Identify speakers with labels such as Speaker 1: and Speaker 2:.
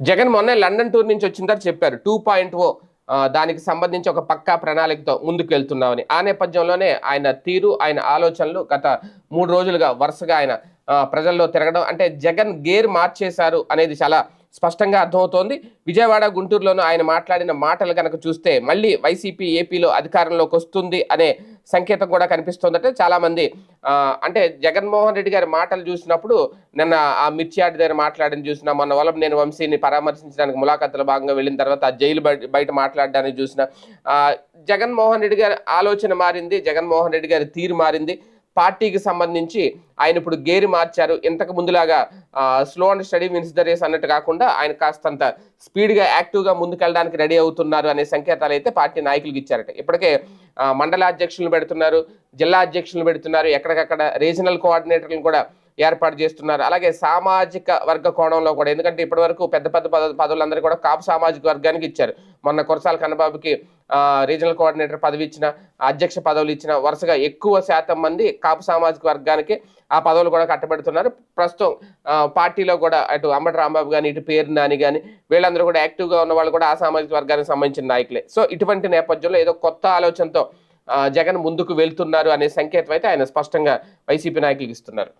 Speaker 1: జగన్ మొన్న London tour నుంచి వచ్చిన తర్వాత చెప్పారు టూ పాయింట్ ఓ దానికి సంబంధించి ఒక పక్కా ప్రణాళికతో ముందుకెళ్తున్నామని. ఆ నేపథ్యంలోనే ఆయన తీరు ఆయన ఆలోచనలు గత మూడు రోజులుగా వరుసగా ఆయన ప్రజల్లో తిరగడం అంటే జగన్ గేర్ మార్చేశారు అనేది చాలా స్పష్టంగా అర్థమవుతోంది. విజయవాడ గుంటూరులోనూ ఆయన మాట్లాడిన మాటలు కనుక చూస్తే మళ్ళీ వైసీపీ ఏపీలో అధికారంలోకి వస్తుంది అనే సంకేతం కూడా కనిపిస్తోందంటే. చాలామంది అంటే జగన్మోహన్ రెడ్డి గారి మాటలు చూసినప్పుడు నిన్న ఆ మిర్చియాడి దగ్గర మాట్లాడిన చూసిన మొన్న వల్ల నేను వంశీని పరామర్శించడానికి ములాఖాతులో భాగంగా వెళ్ళిన తర్వాత ఆ జైలు బయట బయట మాట్లాడడానికి చూసిన జగన్మోహన్ రెడ్డి గారి ఆలోచన మారింది జగన్మోహన్ రెడ్డి గారి తీరు మారింది. పార్టీకి సంబంధించి ఆయన ఇప్పుడు గేరి మార్చారు. ఇంతకు ముందులాగా slow and steady wins the race అన్నట్టు కాకుండా ఆయన కాస్తంత స్పీడ్గా యాక్టివ్గా ముందుకెళ్ళడానికి రెడీ అవుతున్నారు అనే సంకేతాలు అయితే పార్టీ నాయకులకు ఇచ్చారట. ఇప్పటికే మండల అధ్యక్షులను పెడుతున్నారు జిల్లా అధ్యక్షులను పెడుతున్నారు ఎక్కడికక్కడ రీజనల్ కోఆర్డినేటర్లను కూడా ఏర్పాటు చేస్తున్నారు. అలాగే సామాజిక వర్గ కోణంలో కూడా ఎందుకంటే ఇప్పటి వరకు పెద్ద పెద్ద పద పదవులందరూ కూడా కాపు సామాజిక వర్గానికి ఇచ్చారు. మొన్న కొరసాల కన్నబాబుకి రీజనల్ కోఆర్డినేటర్ పదవి ఇచ్చిన అధ్యక్ష పదవులు ఇచ్చిన వరుసగా ఎక్కువ శాతం మంది కాపు సామాజిక వర్గానికి ఆ పదవులు కూడా కట్టబెడుతున్నారు. ప్రస్తుతం పార్టీలో కూడా అటు అంబటి రాంబాబు కానీ ఇటు పేరు నాని కానీ వీళ్ళందరూ కూడా యాక్టివ్గా ఉన్న వాళ్ళు కూడా ఆ సామాజిక వర్గానికి సంబంధించిన నాయకులే. సో ఇటువంటి నేపథ్యంలో ఏదో కొత్త ఆలోచనతో జగన్ ముందుకు వెళ్తున్నారు అనే సంకేతం అయితే ఆయన స్పష్టంగా వైసీపీ నాయకులకు ఇస్తున్నారు.